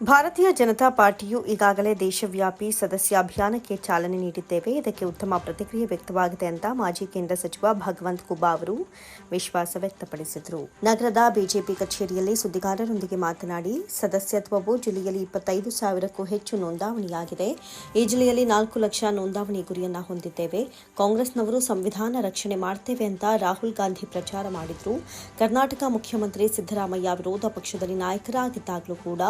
ಭಾರತೀಯ ಜನತಾ ಪಾರ್ಟಿಯು ಈಗಾಗಲೇ ದೇಶವ್ಯಾಪಿ ಸದಸ್ಯ ಅಭಿಯಾನಕ್ಕೆ ಚಾಲನೆ ನೀಡಿದ್ದೇವೆ. ಇದಕ್ಕೆ ಉತ್ತಮ ಪ್ರತಿಕ್ರಿಯೆ ವ್ಯಕ್ತವಾಗಿದೆ ಅಂತ ಮಾಜಿ ಕೇಂದ್ರ ಸಚಿವ ಭಗವಂತ್ ಕುಬಾ ಅವರು ವಿಶ್ವಾಸ ವ್ಯಕ್ತಪಡಿಸಿದರು. ನಗರದ ಬಿಜೆಪಿ ಕಚೇರಿಯಲ್ಲಿ ಸುದ್ದಿಗಾರರೊಂದಿಗೆ ಮಾತನಾಡಿ, ಸದಸ್ಯತ್ವವು ಜಿಲ್ಲೆಯಲ್ಲಿ ಇಪ್ಪತ್ತೈದು ಸಾವಿರಕ್ಕೂ ಹೆಚ್ಚು ನೋಂದಾವಣಿಯಾಗಿದೆ. ಈ ಜಿಲ್ಲೆಯಲ್ಲಿ ನಾಲ್ಕು ಲಕ್ಷ ನೋಂದಾವಣಿ ಗುರಿಯನ್ನ ಹೊಂದಿದ್ದೇವೆ. ಕಾಂಗ್ರೆಸ್ನವರು ಸಂವಿಧಾನ ರಕ್ಷಣೆ ಮಾಡ್ತೇವೆ ಅಂತ ರಾಹುಲ್ ಗಾಂಧಿ ಪ್ರಚಾರ ಮಾಡಿದ್ರು. ಕರ್ನಾಟಕ ಮುಖ್ಯಮಂತ್ರಿ ಸಿದ್ದರಾಮಯ್ಯ ವಿರೋಧ ಪಕ್ಷದಲ್ಲಿ ನಾಯಕರಾಗಿದ್ದಾಗಲೂ ಕೂಡ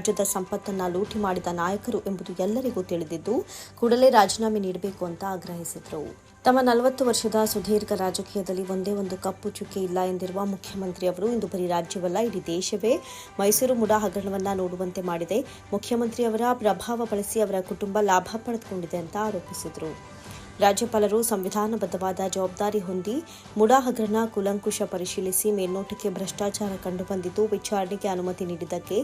ರಾಜ್ಯದ ಸಂಪತ್ತನ್ನು ಲೂಟಿ ಮಾಡಿದ ನಾಯಕರು ಎಂಬುದು ಎಲ್ಲರಿಗೂ ತಿಳಿದಿದ್ದು, ಕೂಡಲೇ ರಾಜೀನಾಮೆ ನೀಡಬೇಕು ಅಂತ ಆಗ್ರಹಿಸಿದರು. ತಮ್ಮ ನಲವತ್ತು ವರ್ಷದ ಸುದೀರ್ಘ ರಾಜಕೀಯದಲ್ಲಿ ಒಂದೇ ಒಂದು ಕಪ್ಪು ಚುಕ್ಕೆ ಇಲ್ಲ ಎಂದಿರುವ ಮುಖ್ಯಮಂತ್ರಿ ಅವರು ಇಂದು ಬರೀ ರಾಜ್ಯವಲ್ಲ, ಇಡೀ ದೇಶವೇ ಮೈಸೂರು ಮುಡ ಹಗರಣವನ್ನ ನೋಡುವಂತೆ ಮಾಡಿದೆ. ಮುಖ್ಯಮಂತ್ರಿಯವರ ಪ್ರಭಾವ ಬಳಸಿ ಅವರ ಕುಟುಂಬ ಲಾಭ ಪಡೆದುಕೊಂಡಿದೆ ಅಂತ ಆರೋಪಿಸಿದರು. ರಾಜ್ಯಪಾಲರು ಸಂವಿಧಾನಬದ್ಧವಾದ ಜವಾಬ್ದಾರಿ ಹೊಂದಿ ಮುಡಾ ಹಗರಣ ಕುಲಂಕುಷ ಪರಿಶೀಲಿಸಿ ಮೇಲ್ನೋಟಕ್ಕೆ ಭ್ರಷ್ಟಾಚಾರ ಕಂಡುಬಂದಿದ್ದು ವಿಚಾರಣೆಗೆ ಅನುಮತಿ ನೀಡಿದ್ದಕ್ಕೆ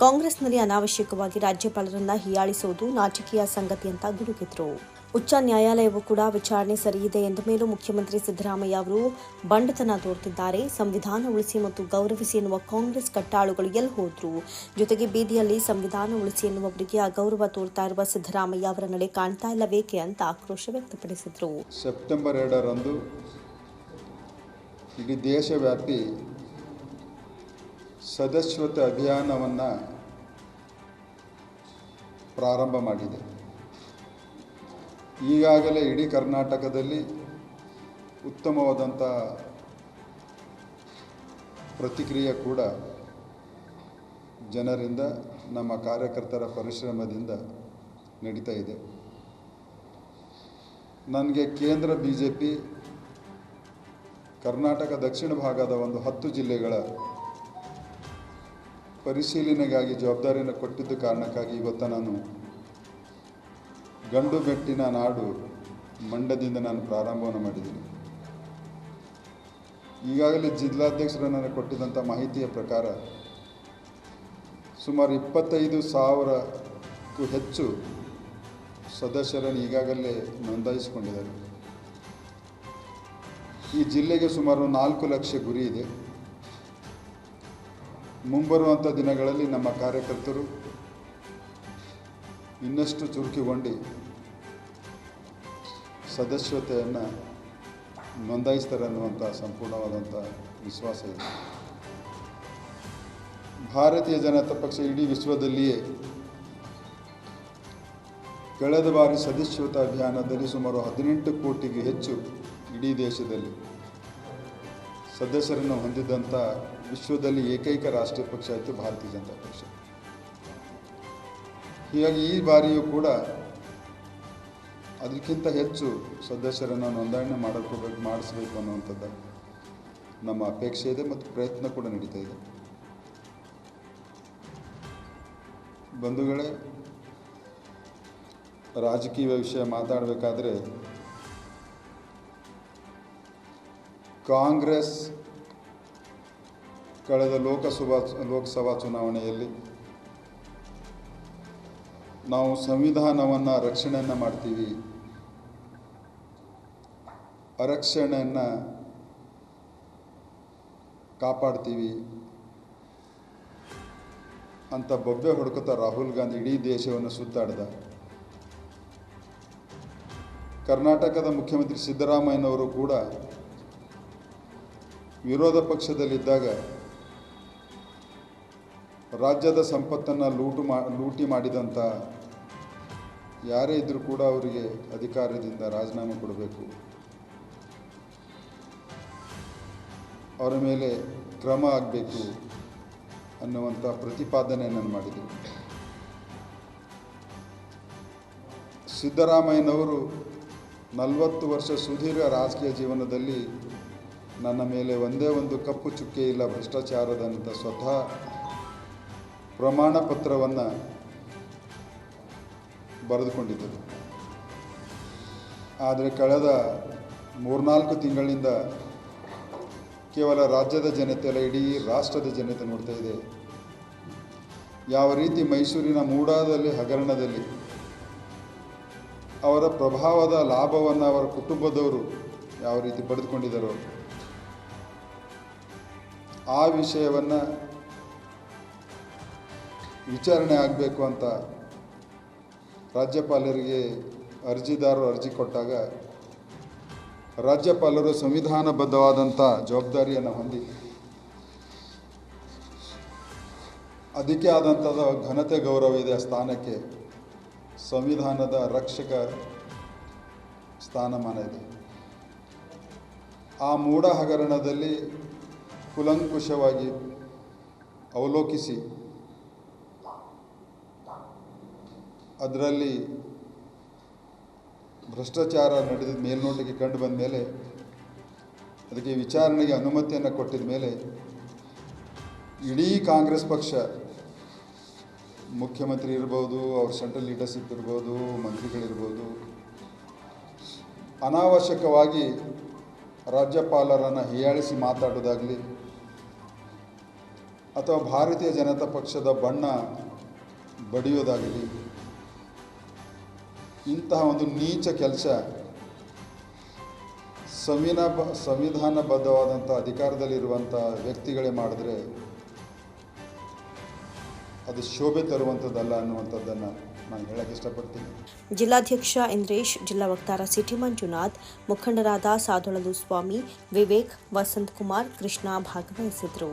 ಕಾಂಗ್ರೆಸ್ನಲ್ಲಿ ಅನಾವಶ್ಯಕವಾಗಿ ರಾಜ್ಯಪಾಲರನ್ನ ಹೀಯಾಳಿಸುವುದು ನಾಚಿಕೆಯ ಸಂಗತಿ ಅಂತ ಗುಡುಗಿದ್ರು ಉಚ್ಚ ನ್ಯಾಯಾಲಯವು ಕೂಡ ವಿಚಾರಣೆ ಸರಿಯಿದೆ ಎಂದ ಮೇಲೂ ಮುಖ್ಯಮಂತ್ರಿ ಸಿದ್ದರಾಮಯ್ಯ ಅವರು ಬಂಡತನ ತೋರುತ್ತಿದ್ದಾರೆ ಸಂವಿಧಾನ ಉಳಿಸಿ ಮತ್ತು ಗೌರವಿಸಿ ಎನ್ನುವ ಕಾಂಗ್ರೆಸ್ ಕಟ್ಟಾಳುಗಳು ಎಲ್ಲಿ ಹೋದ್ರು? ಜೊತೆಗೆ ಬೀದಿಯಲ್ಲಿ ಸಂವಿಧಾನ ಉಳಿಸಿ ಎನ್ನುವವರಿಗೆ ಅಗೌರವ ತೋರ್ತಾ ಇರುವ ಸಿದ್ದರಾಮಯ್ಯ ಅವರ ನಡೆ ಕಾಣ್ತಾ ಇಲ್ಲವೇಕೆ ಅಂತ ಆಕ್ರೋಶ ವ್ಯಕ್ತಪಡಿಸಿದ್ರು. ಸೆಪ್ಟೆಂಬರ್ ಎರಡರಂದು ಇಡೀ ದೇಶವ್ಯಾಪಿ ಸದಸ್ಯತ್ವ ಅಭಿಯಾನವನ್ನು ಪ್ರಾರಂಭ ಮಾಡಿದೆ. ಈಗಾಗಲೇ ಇಡೀ ಕರ್ನಾಟಕದಲ್ಲಿ ಉತ್ತಮವಾದಂಥ ಪ್ರತಿಕ್ರಿಯೆ ಕೂಡ ಜನರಿಂದ, ನಮ್ಮ ಕಾರ್ಯಕರ್ತರ ಪರಿಶ್ರಮದಿಂದ ನಡೀತಾ ಇದೆ. ನನಗೆ ಕೇಂದ್ರ ಬಿ ಜೆ ಪಿ ಕರ್ನಾಟಕ ದಕ್ಷಿಣ ಭಾಗದ ಒಂದು ಹತ್ತು ಜಿಲ್ಲೆಗಳ ಪರಿಶೀಲನೆಗಾಗಿ ಜವಾಬ್ದಾರಿಯನ್ನು ಕೊಟ್ಟಿದ್ದ ಕಾರಣಕ್ಕಾಗಿ ಇವತ್ತು ನಾನು ಗಂಡು ಬೆಟ್ಟಿನ ನಾಡು ಮಂಡ್ಯದಿಂದ ನಾನು ಪ್ರಾರಂಭವನ್ನು ಮಾಡಿದ್ದೀನಿ. ಈಗಾಗಲೇ ಜಿಲ್ಲಾಧ್ಯಕ್ಷರು ನನಗೆ ಕೊಟ್ಟಿದ್ದಂಥ ಮಾಹಿತಿಯ ಪ್ರಕಾರ ಸುಮಾರು ಇಪ್ಪತ್ತೈದು ಸಾವಿರಕ್ಕೂ ಹೆಚ್ಚು ಸದಸ್ಯರನ್ನು ಈಗಾಗಲೇ ನೋಂದಾಯಿಸಿಕೊಂಡಿದ್ದಾರೆ. ಈ ಜಿಲ್ಲೆಗೆ ಸುಮಾರು ನಾಲ್ಕು ಲಕ್ಷ ಗುರಿ ಇದೆ. ಮುಂಬರುವಂಥ ದಿನಗಳಲ್ಲಿ ನಮ್ಮ ಕಾರ್ಯಕರ್ತರು ಇನ್ನಷ್ಟು ಚುರುಕಿಗೊಂಡು ಸದಸ್ಯತೆಯನ್ನು ನೋಂದಾಯಿಸ್ತಾರೆ ಅನ್ನುವಂಥ ಸಂಪೂರ್ಣವಾದಂಥ ವಿಶ್ವಾಸ ಇದೆ. ಭಾರತೀಯ ಜನತಾ ಪಕ್ಷ ಇಡೀ ವಿಶ್ವದಲ್ಲಿಯೇ ಕಳೆದ ಬಾರಿ ಸದಸ್ಯತಾ ಅಭಿಯಾನದಲ್ಲಿ ಸುಮಾರು ಹದಿನೆಂಟು ಕೋಟಿಗೆ ಹೆಚ್ಚು ಇಡೀ ದೇಶದಲ್ಲಿ ಸದಸ್ಯರನ್ನು ಹೊಂದಿದ್ದಂಥ ವಿಶ್ವದಲ್ಲಿ ಏಕೈಕ ರಾಷ್ಟ್ರೀಯ ಪಕ್ಷ ಆಯಿತು ಭಾರತೀಯ ಜನತಾ ಪಕ್ಷ. ಹೀಗಾಗಿ ಈ ಬಾರಿಯೂ ಕೂಡ ಅದಕ್ಕಿಂತ ಹೆಚ್ಚು ಸದಸ್ಯರನ್ನು ನೋಂದಣಿ ಮಾಡಬೇಕು ಮಾಡಿಸ್ಬೇಕು ಅನ್ನುವಂಥದ್ದು ನಮ್ಮ ಅಪೇಕ್ಷೆ ಇದೆ ಮತ್ತು ಪ್ರಯತ್ನ ಕೂಡ ನಡೀತಾ ಇದೆ. ಬಂಧುಗಳೇ, ರಾಜಕೀಯ ವಿಷಯ ಮಾತಾಡಬೇಕಾದ್ರೆ ಕಾಂಗ್ರೆಸ್ ಕಳೆದ ಲೋಕಸಭಾ ಲೋಕಸಭಾ ಚುನಾವಣೆಯಲ್ಲಿ ನಾವು ಸಂವಿಧಾನವನ್ನು ರಕ್ಷಣೆಯನ್ನು ಮಾಡ್ತೀವಿ. ಅರಕ್ಷಣೆಯನ್ನು ಕಾಪಾಡ್ತೀವಿ ಅಂತ ಬೊಬ್ಬೆ ಹೊಡ್ಕೊತಾ ರಾಹುಲ್ ಗಾಂಧಿ ಇಡೀ ದೇಶವನ್ನು ಸುತ್ತಾಡಿದ. ಕರ್ನಾಟಕದ ಮುಖ್ಯಮಂತ್ರಿ ಸಿದ್ದರಾಮಯ್ಯನವರು ಕೂಡ ವಿರೋಧ ಪಕ್ಷದಲ್ಲಿದ್ದಾಗ ರಾಜ್ಯದ ಸಂಪತ್ತನ್ನು ಲೂಟು ಮಾ, ಲೂಟಿ ಮಾಡಿದಂಥ ಯಾರೇ ಇದ್ದರೂ ಕೂಡ ಅವರಿಗೆ ಅಧಿಕಾರದಿಂದ ರಾಜೀನಾಮೆ ಕೊಡಬೇಕು. ಅವರ ಮೇಲೆ ಕ್ರಮ ಆಗಬೇಕು ಅನ್ನುವಂಥ ಪ್ರತಿಪಾದನೆಯನ್ನು ಮಾಡಿದರು ಸಿದ್ದರಾಮಯ್ಯನವರು ನಲವತ್ತು ವರ್ಷ ಸುದೀರ್ಘ ರಾಜಕೀಯ ಜೀವನದಲ್ಲಿ ನನ್ನ ಮೇಲೆ ಒಂದೇ ಒಂದು ಕಪ್ಪು ಚುಕ್ಕೆ ಇಲ್ಲ ಭ್ರಷ್ಟಾಚಾರದಂಥ ಸ್ವತಃ ಪ್ರಮಾಣ ಪತ್ರವನ್ನು ಬರೆದುಕೊಂಡಿದ್ದರು. ಆದರೆ ಕಳೆದ ಮೂರ್ನಾಲ್ಕು ತಿಂಗಳಿಂದ ಕೇವಲ ರಾಜ್ಯದ ಜನತೆ ಅಲ್ಲ, ಇಡೀ ರಾಷ್ಟ್ರದ ಜನತೆ ನೋಡ್ತಾ ಇದೆ. ಯಾವ ರೀತಿ ಮೈಸೂರಿನ ಮೂಡಾದಲ್ಲಿ, ಹಗರಣದಲ್ಲಿ ಅವರ ಪ್ರಭಾವದ ಲಾಭವನ್ನು ಅವರ ಕುಟುಂಬದವರು ಯಾವ ರೀತಿ ಪಡೆದುಕೊಂಡಿದ್ದರು, ಆ ವಿಷಯವನ್ನು ವಿಚಾರಣೆ ಆಗಬೇಕು ಅಂತ ರಾಜ್ಯಪಾಲರಿಗೆ ಅರ್ಜಿದಾರರು ಅರ್ಜಿ ಕೊಟ್ಟಾಗ ರಾಜ್ಯಪಾಲರು ಸಂವಿಧಾನಬದ್ಧವಾದಂಥ ಜವಾಬ್ದಾರಿಯನ್ನು ಹೊಂದಿ ಅದಕ್ಕೆ ಆದಂಥದ್ದು ಘನತೆ ಗೌರವ ಇದೆ ಸ್ಥಾನಕ್ಕೆ. ಸಂವಿಧಾನದ ರಕ್ಷಕ ಸ್ಥಾನಮಾನ ಇದೆ. ಆ ಮೂಢ ಹಗರಣದಲ್ಲಿ ಕುಲಂಕುಷವಾಗಿ ಅವಲೋಕಿಸಿ ಅದರಲ್ಲಿ ಭ್ರಷ್ಟಾಚಾರ ನಡೆದ ಮೇಲ್ನೋಟಕ್ಕೆ ಕಂಡು ಬಂದ ಮೇಲೆ ಅದಕ್ಕೆ ವಿಚಾರಣೆಗೆ ಅನುಮತಿಯನ್ನು ಕೊಟ್ಟಿದ ಮೇಲೆ ಇಡೀ ಕಾಂಗ್ರೆಸ್ ಪಕ್ಷ ಮುಖ್ಯಮಂತ್ರಿ ಇರ್ಬೋದು, ಅವ್ರ ಸೆಂಟ್ರಲ್ ಲೀಡರ್ಶಿಪ್ ಇರ್ಬೋದು, ಮಂತ್ರಿಗಳಿರ್ಬೋದು, ಅನಾವಶ್ಯಕವಾಗಿ ರಾಜ್ಯಪಾಲರನ್ನು ಹೀಯಾಳಿಸಿ ಮಾತಾಡೋದಾಗಲಿ ಅಥವಾ ಭಾರತೀಯ ಜನತಾ ಪಕ್ಷದ ಬಣ್ಣ ಬಡಿಯೋದಾಗಲಿ ಇಂತಹ ಒಂದು ನೀಚ ಕೆಲಸ ಸಂವಿನ ಸಂವಿಧಾನಬದ್ಧವಾದಂಥ ಅಧಿಕಾರದಲ್ಲಿರುವಂಥ ವ್ಯಕ್ತಿಗಳೇ ಮಾಡಿದ್ರೆ ಅದು ಶೋಭೆ ತರುವಂಥದ್ದಲ್ಲ ಅನ್ನುವಂಥದ್ದನ್ನು ನಾನು ಹೇಳಕ್ಕೆ ಇಷ್ಟಪಡ್ತೀನಿ. ಜಿಲ್ಲಾಧ್ಯಕ್ಷ ಇಂದ್ರೇಶ್, ಜಿಲ್ಲಾ ವಕ್ತಾರ ಸಿಟಿ ಮಂಜುನಾಥ್, ಮುಖಂಡರಾದ ಸಾದೊಳಲು ಸ್ವಾಮಿ, ವಿವೇಕ್, ವಸಂತ್ ಕುಮಾರ್, ಕೃಷ್ಣ ಭಾಗವಹಿಸಿದ್ರು.